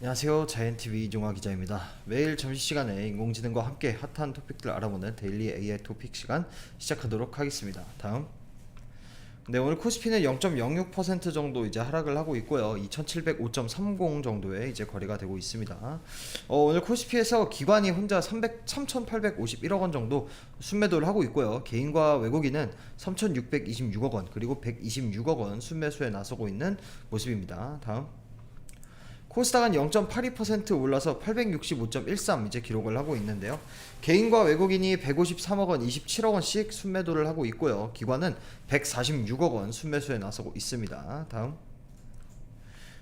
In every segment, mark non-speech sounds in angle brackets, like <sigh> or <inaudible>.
안녕하세요. 자이언TV 이종화 기자입니다. 매일 점심시간에 인공지능과 함께 핫한 토픽들 알아보는 데일리 AI 토픽 시간 시작하도록 하겠습니다. 다음. 네, 오늘 코스피는 0.06% 정도 이제 하락을 하고 있고요. 2,705.30 정도에 이제 거래가 되고 있습니다. 어, 오늘 코스피에서 기관이 혼자 300, 3,851억 원 정도 순매도를 하고 있고요. 개인과 외국인은 3,626억 원 그리고 126억 원 순매수에 나서고 있는 모습입니다. 다음. 코스닥은 0.82% 올라서 865.13 이제 기록을 하고 있는데요. 개인과 외국인이 153억 원, 27억 원씩 순매도를 하고 있고요. 기관은 146억 원 순매수에 나서고 있습니다. 다음.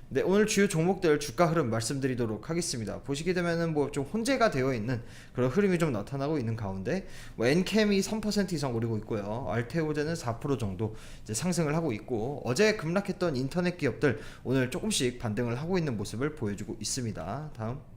네, 오늘 주요 종목들 주가 흐름 말씀드리도록 하겠습니다. 보시게 되면은 뭐 좀 혼재가 되어 있는 그런 흐름이 좀 나타나고 있는 가운데 뭐 엔캠이 3% 이상 오르고 있고요. 알테오제는 4% 정도 이제 상승을 하고 있고 어제 급락했던 인터넷 기업들 오늘 조금씩 반등을 하고 있는 모습을 보여주고 있습니다. 다음.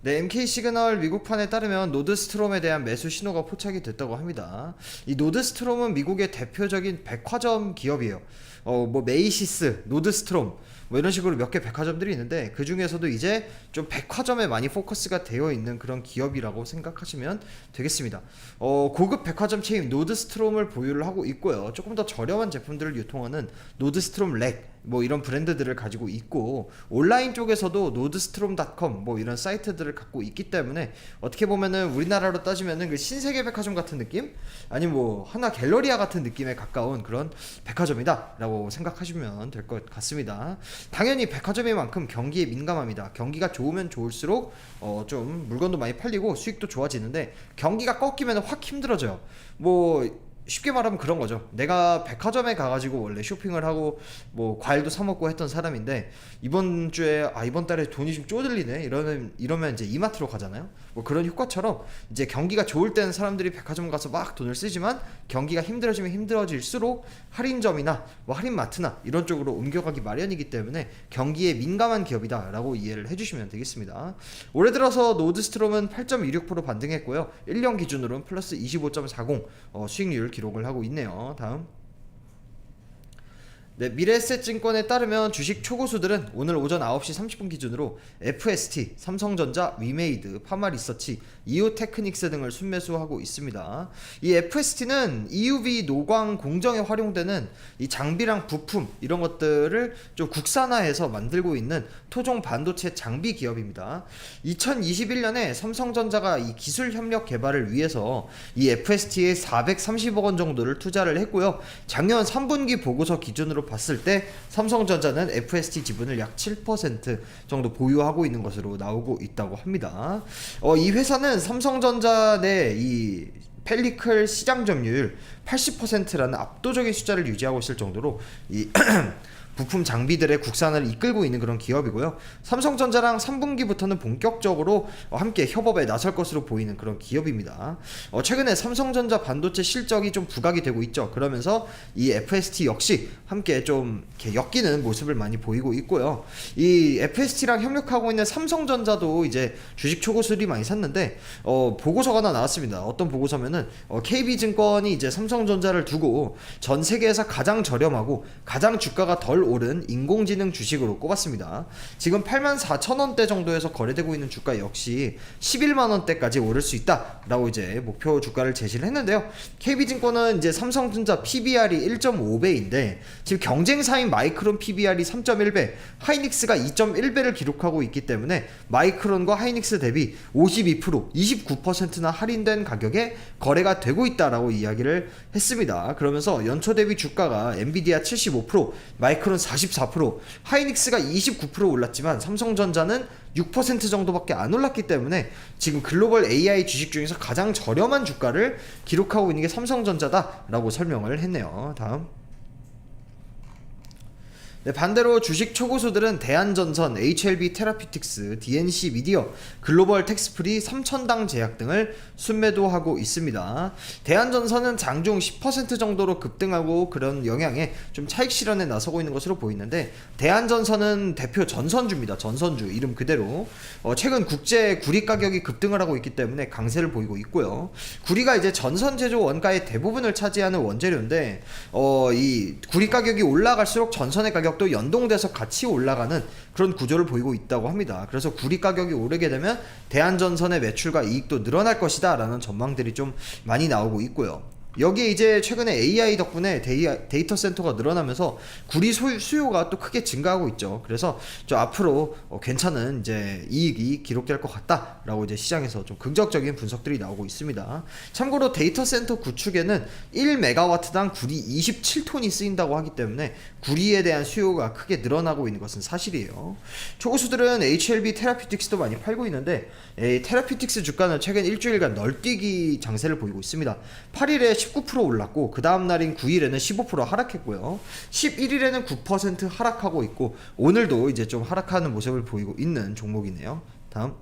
네, MK 시그널 미국판에 따르면 노드스트롬에 대한 매수 신호가 포착이 됐다고 합니다. 이 노드스트롬은 미국의 대표적인 백화점 기업이에요. 어, 뭐 메이시스, 노드스트롬 뭐 이런 식으로 몇 개 백화점들이 있는데 그 중에서도 이제 좀 백화점에 많이 포커스가 되어 있는 그런 기업이라고 생각하시면 되겠습니다. 어, 고급 백화점 체인 노드스트롬을 보유를 하고 있고요. 조금 더 저렴한 제품들을 유통하는 노드스트롬 렉 뭐 이런 브랜드들을 가지고 있고 온라인 쪽에서도 노드스트롬닷컴 뭐 이런 사이트들을 갖고 있기 때문에 어떻게 보면은 우리나라로 따지면은 그 신세계 백화점 같은 느낌 아니면 뭐 하나 갤러리아 같은 느낌에 가까운 그런 백화점이다라고 생각하시면 될 것 같습니다. 당연히 백화점인 만큼 경기에 민감합니다. 경기가 좋으면 좋을수록 어 좀 물건도 많이 팔리고 수익도 좋아지는데 경기가 꺾이면 확 힘들어져요. 뭐 쉽게 말하면 그런 거죠. 내가 백화점에 가가지고 원래 쇼핑을 하고 뭐 과일도 사 먹고 했던 사람인데 이번 주에 아 이번 달에 돈이 좀 쪼들리네 이러면 이러면 이제 이마트로 가잖아요. 뭐 그런 효과처럼 이제 경기가 좋을 때는 사람들이 백화점 가서 막 돈을 쓰지만 경기가 힘들어지면 힘들어질수록 할인점이나 뭐 할인마트나 이런 쪽으로 옮겨가기 마련이기 때문에 경기에 민감한 기업이다라고 이해를 해주시면 되겠습니다. 올해 들어서 노드스트롬은 8.26% 반등했고요. 1년 기준으로는 플러스 25.40 어, 수익률 기록을 하고 있네요. 다음. 네, 미래에셋증권에 따르면 주식 초고수들은 오늘 오전 9시 30분 기준으로 FST, 삼성전자, 위메이드, 파마리서치, 이오테크닉스 등을 순매수하고 있습니다. 이 FST는 EUV 노광 공정에 활용되는 이 장비랑 부품 이런 것들을 좀 국산화해서 만들고 있는 토종 반도체 장비 기업입니다. 2021년에 삼성전자가 이 기술 협력 개발을 위해서 이 FST에 430억 원 정도를 투자를 했고요. 작년 3분기 보고서 기준으로 봤을 때 삼성전자는 FST 지분을 약 7% 정도 보유하고 있는 것으로 나오고 있다고 합니다. 어, 이 회사는 삼성전자 내이 펠리클 시장 점유율 80%라는 압도적인 숫자를 유지하고 있을 정도로 이 <clears throat> 부품 장비들의 국산을 이끌고 있는 그런 기업이고요. 삼성전자랑 3분기부터는 본격적으로 어, 함께 협업에 나설 것으로 보이는 그런 기업입니다. 어, 최근에 삼성전자 반도체 실적이 좀 부각이 되고 있죠. 그러면서 이 FST 역시 함께 좀 이렇게 엮이는 모습을 많이 보이고 있고요. 이 FST랑 협력하고 있는 삼성전자도 이제 주식 초고수들이 많이 샀는데 어, 보고서가 하나 나왔습니다. 어떤 보고서면은 어, KB증권이 이제 삼성전자를 두고 전 세계에서 가장 저렴하고 가장 주가가 덜 오른 인공지능 주식으로 꼽았습니다. 지금 8만 4천 원대 정도에서 거래되고 있는 주가 역시 11만 원대까지 오를 수 있다라고 이제 목표 주가를 제시를 했는데요. KB증권은 이제 삼성전자 PBR이 1.5배인데 지금 경쟁사인 마이크론 PBR이 3.1배, 하이닉스가 2.1배를 기록하고 있기 때문에 마이크론과 하이닉스 대비 52%, 29%나 할인된 가격에 거래가 되고 있다라고 이야기를 했습니다. 그러면서 연초 대비 주가가 엔비디아 75%, 마이크론 44%, 하이닉스가 29% 올랐지만 삼성전자는 6% 정도밖에 안 올랐기 때문에 지금 글로벌 AI 주식 중에서 가장 저렴한 주가를 기록하고 있는 게 삼성전자다라고 설명을 했네요. 다음. 네, 반대로 주식 초고수들은 대한전선, HLB 테라피틱스, DNC 미디어, 글로벌 텍스프리, 삼천당 제약 등을 순매도하고 있습니다. 대한전선은 장중 10% 정도로 급등하고 그런 영향에 좀 차익 실현에 나서고 있는 것으로 보이는데 대한전선은 대표 전선주입니다. 전선주 이름 그대로 어, 최근 국제 구리 가격이 급등을 하고 있기 때문에 강세를 보이고 있고요. 구리가 이제 전선 제조 원가의 대부분을 차지하는 원재료인데 어, 이 구리 가격이 올라갈수록 전선의 가격 가격도 연동돼서 같이 올라가는 그런 구조를 보이고 있다고 합니다. 그래서 구리 가격이 오르게 되면 대한전선의 매출과 이익도 늘어날 것이다 라는 전망들이 좀 많이 나오고 있고요. 여기에 이제 최근에 AI 덕분에 데이, 데이터 센터가 늘어나면서 구리 소- 수요가 또 크게 증가하고 있죠. 그래서 저 앞으로 어, 괜찮은 이제 이익이 기록될 것 같다라고 이제 시장에서 좀 긍정적인 분석들이 나오고 있습니다. 참고로 데이터 센터 구축에는 1메가와트당 구리 27톤이 쓰인다고 하기 때문에 구리에 대한 수요가 크게 늘어나고 있는 것은 사실이에요. 초고수들은 HLB 테라피틱스도 많이 팔고 있는데 이 테라피틱스 주가는 최근 일주일간 널뛰기 장세를 보이고 있습니다. 8일에 19% 올랐고 그 다음 날인 9일에는 15% 하락했고요. 11일에는 9% 하락하고 있고 오늘도 이제 좀 하락하는 모습을 보이고 있는 종목이네요. 다음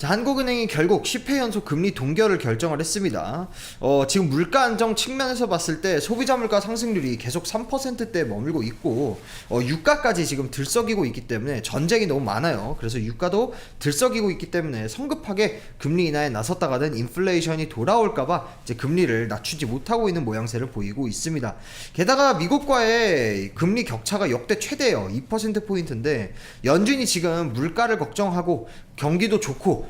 자, 한국은행이 결국 10회 연속 금리 동결을 결정을 했습니다. 어, 지금 물가 안정 측면에서 봤을 때 소비자 물가 상승률이 계속 3%대에 머물고 있고 어, 유가까지 지금 들썩이고 있기 때문에 전쟁이 너무 많아요. 그래서 유가도 들썩이고 있기 때문에 성급하게 금리 인하에 나섰다가는 인플레이션이 돌아올까봐 이제 금리를 낮추지 못하고 있는 모양새를 보이고 있습니다. 게다가 미국과의 금리 격차가 역대 최대예요. 2% 포인트인데 연준이 지금 물가를 걱정하고 경기도 좋고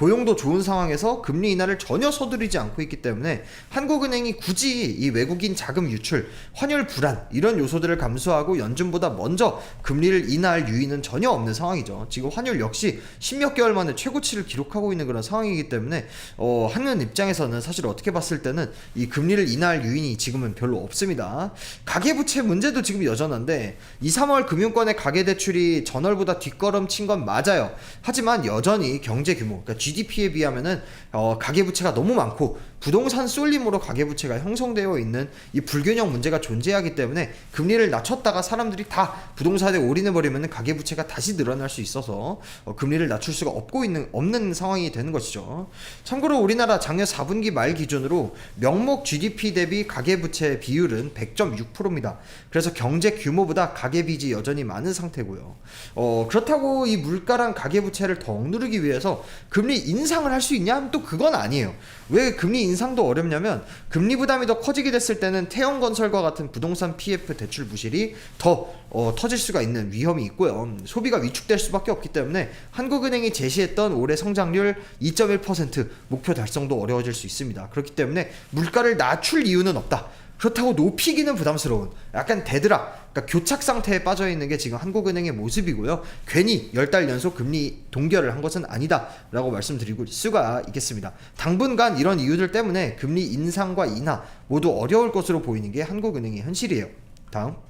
고용도 좋은 상황에서 금리 인하를 전혀 서두르지 않고 있기 때문에 한국은행이 굳이 이 외국인 자금 유출, 환율 불안 이런 요소들을 감수하고 연준보다 먼저 금리를 인하할 유의는 전혀 없는 상황이죠. 지금 환율 역시 10몇 개월 만에 최고치를 기록하고 있는 그런 상황이기 때문에 어, 한은 입장에서는 사실 어떻게 봤을 때는 이 금리를 인하할 유인이 지금은 별로 없습니다. 가계부채 문제도 지금 여전한데 2, 3월 금융권의 가계대출이 전월보다 뒷걸음 친 건 맞아요. 하지만 여전히 경제 규모, 그러니까 GDP에 비하면은 어, 가계부채가 너무 많고 부동산 쏠림으로 가계부채가 형성되어 있는 이 불균형 문제가 존재하기 때문에 금리를 낮췄다가 사람들이 다 부동산에 올인해 버리면 가계부채가 다시 늘어날 수 있어서 어, 금리를 낮출 수가 없고 있는 없는 상황이 되는 것이죠. 참고로 우리나라 작년 4분기 말 기준으로 명목 GDP 대비 가계부채 비율은 100.6%입니다. 그래서 경제 규모보다 가계빚이 여전히 많은 상태고요. 어, 그렇다고 이 물가랑 가계부채를 더 억누르기 위해서 금리 인상을 할 수 있냐 하면 또 그건 아니에요. 왜 금리 인상도 어렵냐면 금리 부담이 더 커지게 됐을 때는 태형건설과 같은 부동산 PF 대출 부실이 더 어, 터질 수가 있는 위험이 있고요. 소비가 위축될 수밖에 없기 때문에 한국은행이 제시했던 올해 성장률 2.1% 목표 달성도 어려워질 수 있습니다. 그렇기 때문에 물가를 낮출 이유는 없다. 그렇다고 높이기는 부담스러운 약간 대드락 그러니까 교착 상태에 빠져 있는 게 지금 한국은행의 모습이고요. 괜히 열 달 연속 금리 동결을 한 것은 아니다라고 말씀드리고 수가 있겠습니다. 당분간 이런 이유들 때문에 금리 인상과 인하 모두 어려울 것으로 보이는 게 한국은행의 현실이에요. 다음.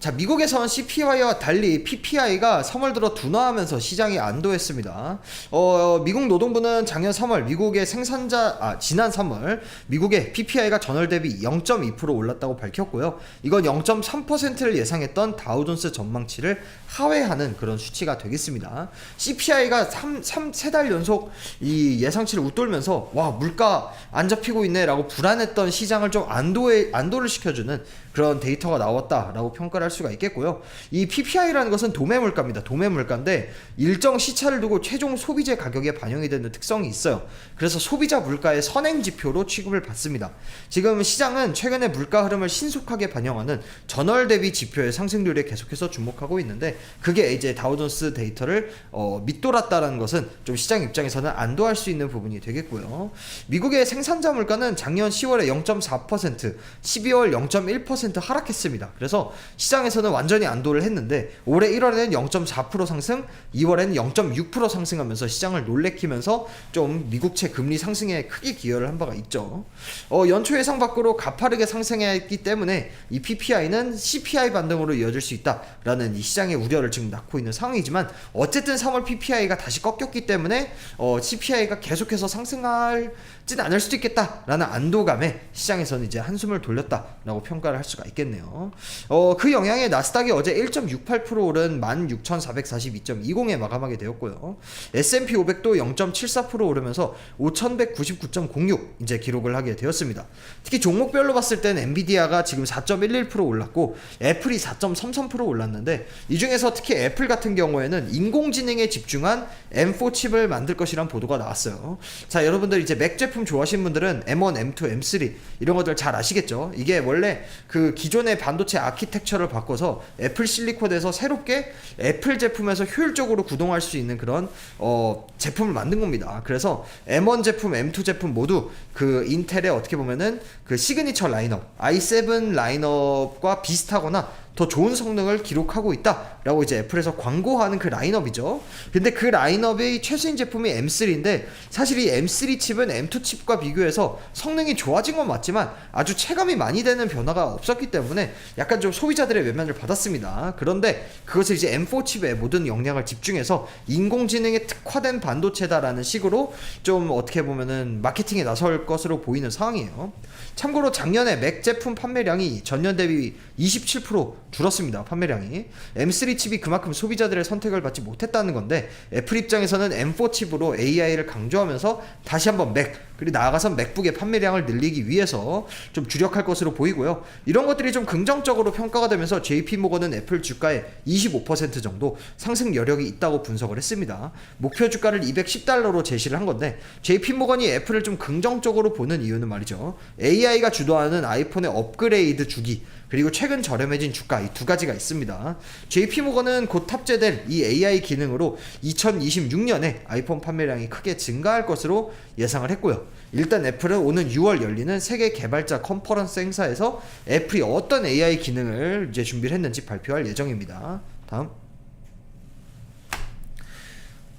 자, 미국에선 CPI와 달리 PPI가 3월 들어 둔화하면서 시장이 안도했습니다. 어, 미국 노동부는 작년 3월 미국의 생산자, 아, 지난 3월 미국의 PPI가 전월 대비 0.2% 올랐다고 밝혔고요. 이건 0.3%를 예상했던 다우존스 전망치를 하회하는 그런 수치가 되겠습니다. CPI가 3, 3, 3달 연속 이 예상치를 웃돌면서 와, 물가 안 잡히고 있네 라고 불안했던 시장을 좀 안도에, 안도를 시켜주는 그런 데이터가 나왔다라고 평가를 할 수가 있겠고요. 이 PPI라는 것은 도매 물가입니다. 도매 물가인데 일정 시차를 두고 최종 소비재 가격에 반영이 되는 특성이 있어요. 그래서 소비자 물가의 선행 지표로 취급을 받습니다. 지금 시장은 최근에 물가 흐름을 신속하게 반영하는 전월 대비 지표의 상승률에 계속해서 주목하고 있는데 그게 이제 다우존스 데이터를 어, 밑돌았다라는 것은 좀 시장 입장에서는 안도할 수 있는 부분이 되겠고요. 미국의 생산자 물가는 작년 10월에 0.4%, 12월 0.1% 하락했습니다. 그래서 시장 에서는 완전히 안도를 했는데 올해 1월에는 0.4% 상승, 2월에는 0.6% 상승하면서 시장을 놀래키면서 좀 미국채 금리 상승에 크게 기여를 한 바가 있죠. 어, 연초 예상 밖으로 가파르게 상승했기 때문에 이 PPI는 CPI 반등으로 이어질 수 있다라는 이 시장의 우려를 지금 낳고 있는 상황이지만 어쨌든 3월 PPI가 다시 꺾였기 때문에 어, CPI가 계속해서 상승할 진 않을 수도 있겠다라는 안도감에 시장에서는 이제 한숨을 돌렸다라고 평가를 할 수가 있겠네요. 어, 그 영향 영향에 나스닥이 어제 1.68% 오른 16,442.20에 마감하게 되었고요. S&P 500도 0.74% 오르면서 5,199.06 이제 기록을 하게 되었습니다. 특히 종목별로 봤을 땐 엔비디아가 지금 4.11% 올랐고 애플이 4.33% 올랐는데 이 중에서 특히 애플 같은 경우에는 인공지능에 집중한 M4 칩을 만들 것이란 보도가 나왔어요. 자, 여러분들 이제 맥 제품 좋아하시는 분들은 M1, M2, M3 이런 것들 잘 아시겠죠? 이게 원래 그 기존의 반도체 아키텍처를 바꿔서 애플 실리콘에서 새롭게 애플 제품에서 효율적으로 구동할 수 있는 그런 어, 제품을 만든 겁니다. 그래서 M1 제품, M2 제품 모두 그 인텔의 어떻게 보면은 그 시그니처 라인업, i7 라인업과 비슷하거나 더 좋은 성능을 기록하고 있다라고 이제 애플에서 광고하는 그 라인업이죠. 근데 그 라인업의 최신 제품이 M3인데 사실 이 M3 칩은 M2 칩과 비교해서 성능이 좋아진 건 맞지만 아주 체감이 많이 되는 변화가 없었기 때문에 약간 좀 소비자들의 외면을 받았습니다. 그런데 그것을 이제 M4 칩에 모든 역량을 집중해서 인공지능에 특화된 반도체다라는 식으로 좀 어떻게 보면은 마케팅에 나설 것으로 보이는 상황이에요. 참고로 작년에 맥 제품 판매량이 전년 대비 27% 줄었습니다. 판매량이. M3 칩이 그만큼 소비자들의 선택을 받지 못했다는 건데 애플 입장에서는 M4 칩으로 AI를 강조하면서 다시 한번 맥 그리고 나아가서 맥북의 판매량을 늘리기 위해서 좀 주력할 것으로 보이고요. 이런 것들이 좀 긍정적으로 평가가 되면서 JP 모건은 애플 주가의 25% 정도 상승 여력이 있다고 분석을 했습니다. 목표 주가를 210달러로 제시를 한 건데 JP 모건이 애플을 좀 긍정적으로 보는 이유는 말이죠. AI가 주도하는 아이폰의 업그레이드 주기 그리고 최근 저렴해진 주가 이 두 가지가 있습니다. JP 모건은 곧 탑재될 이 AI 기능으로 2026년에 아이폰 판매량이 크게 증가할 것으로 예상을 했고요. 일단 애플은 오는 6월 열리는 세계 개발자 컨퍼런스 행사에서 애플이 어떤 AI 기능을 이제 준비를 했는지 발표할 예정입니다. 다음.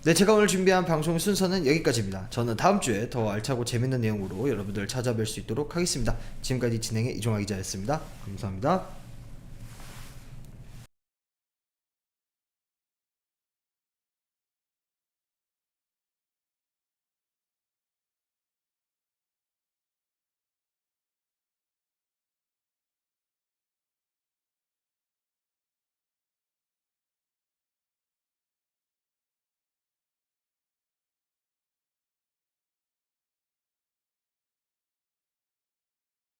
네, 제가 오늘 준비한 방송 순서는 여기까지입니다. 저는 다음 주에 더 알차고 재밌는 내용으로 여러분들 찾아뵐 수 있도록 하겠습니다. 지금까지 진행의 이종화 기자였습니다. 감사합니다.